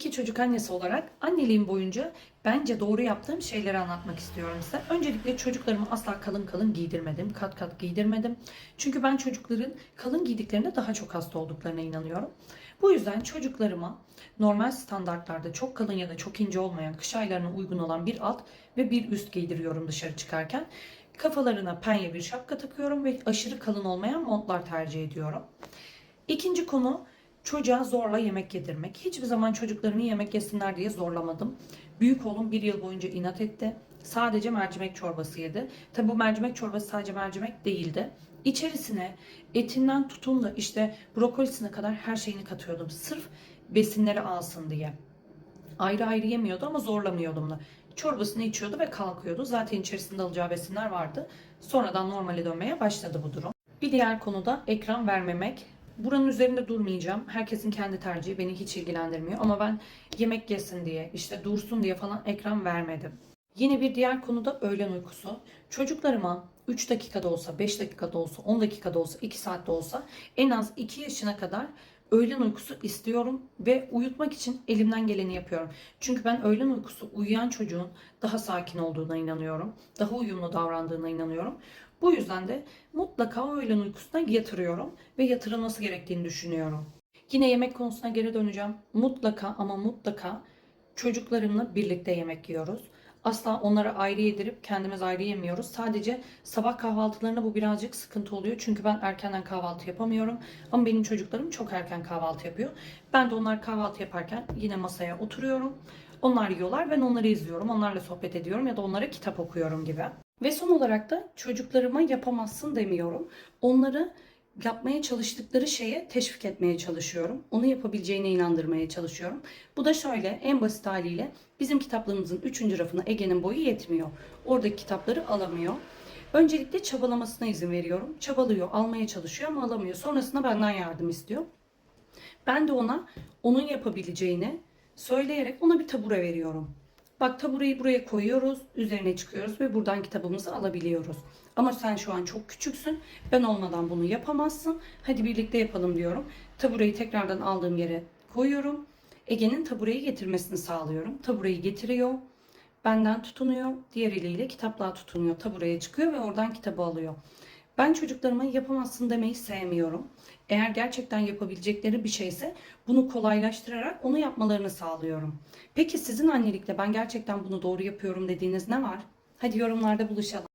İki çocuk annesi olarak anneliğim boyunca bence doğru yaptığım şeyleri anlatmak istiyorum size. Öncelikle çocuklarımı asla kalın kalın giydirmedim. Kat kat giydirmedim. Çünkü ben çocukların kalın giydiklerinde daha çok hasta olduklarına inanıyorum. Bu yüzden çocuklarıma normal standartlarda çok kalın ya da çok ince olmayan kış aylarına uygun olan bir alt ve bir üst giydiriyorum dışarı çıkarken. Kafalarına penye bir şapka takıyorum ve aşırı kalın olmayan montlar tercih ediyorum. İkinci konu çocuğa zorla yemek yedirmek. Hiçbir zaman çocuklarımı yemek yesinler diye zorlamadım. Büyük oğlum bir yıl boyunca inat etti. Sadece mercimek çorbası yedi. Tabi bu mercimek çorbası sadece mercimek değildi. İçerisine etinden tutun da işte brokolisine kadar her şeyini katıyordum. Sırf besinleri alsın diye. Ayrı ayrı yemiyordu ama zorlamıyordum da. Çorbasını içiyordu ve kalkıyordu. Zaten içerisinde alacağı besinler vardı. Sonradan normale dönmeye başladı bu durum. Bir diğer konu da ekran vermemek. Buranın üzerinde durmayacağım. Herkesin kendi tercihi beni hiç ilgilendirmiyor. Ama ben yemek yesin diye, işte dursun diye falan ekran vermedim. Yine bir diğer konu da öğlen uykusu. Çocuklarıma 3 dakikada olsa, 5 dakikada olsa, 10 dakikada olsa, 2 saatte olsa en az 2 yaşına kadar öğlen uykusu istiyorum ve uyutmak için elimden geleni yapıyorum. Çünkü ben öğlen uykusu uyuyan çocuğun daha sakin olduğuna inanıyorum. Daha uyumlu davrandığına inanıyorum. Bu yüzden de mutlaka öğlen uykusuna yatırıyorum ve yatırılması gerektiğini düşünüyorum. Yine yemek konusuna geri döneceğim. Mutlaka ama mutlaka çocuklarımla birlikte yemek yiyoruz. Asla onlara ayrı yedirip kendimiz ayrı yemiyoruz. Sadece sabah kahvaltılarında bu birazcık sıkıntı oluyor. Çünkü ben erkenden kahvaltı yapamıyorum. Ama benim çocuklarım çok erken kahvaltı yapıyor. Ben de onlar kahvaltı yaparken yine masaya oturuyorum. Onlar yiyorlar. Ben onları izliyorum. Onlarla sohbet ediyorum ya da onlara kitap okuyorum gibi. Ve son olarak da çocuklarıma yapamazsın demiyorum. Onları yapmaya çalıştıkları şeye teşvik etmeye çalışıyorum. Onu yapabileceğine inandırmaya çalışıyorum. Bu da şöyle en basit haliyle bizim kitaplarımızın 3. rafına Ege'nin boyu yetmiyor. Oradaki kitapları alamıyor. Öncelikle çabalamasına izin veriyorum. Çabalıyor, almaya çalışıyor ama alamıyor. Sonrasında benden yardım istiyor. Ben de ona onun yapabileceğini söyleyerek ona bir tabure veriyorum. Bak tabureyi buraya koyuyoruz, üzerine çıkıyoruz ve buradan kitabımızı alabiliyoruz. Ama sen şu an çok küçüksün, ben olmadan bunu yapamazsın. Hadi birlikte yapalım diyorum. Tabureyi tekrardan aldığım yere koyuyorum. Ege'nin tabureyi getirmesini sağlıyorum. Tabureyi getiriyor, benden tutunuyor, diğer eliyle kitaplığa tutunuyor. Tabureye çıkıyor ve oradan kitabı alıyor. Ben çocuklarıma yapamazsın demeyi sevmiyorum. Eğer gerçekten yapabilecekleri bir şeyse bunu kolaylaştırarak onu yapmalarını sağlıyorum. Peki sizin annelikte ben gerçekten bunu doğru yapıyorum dediğiniz ne var? Hadi yorumlarda buluşalım.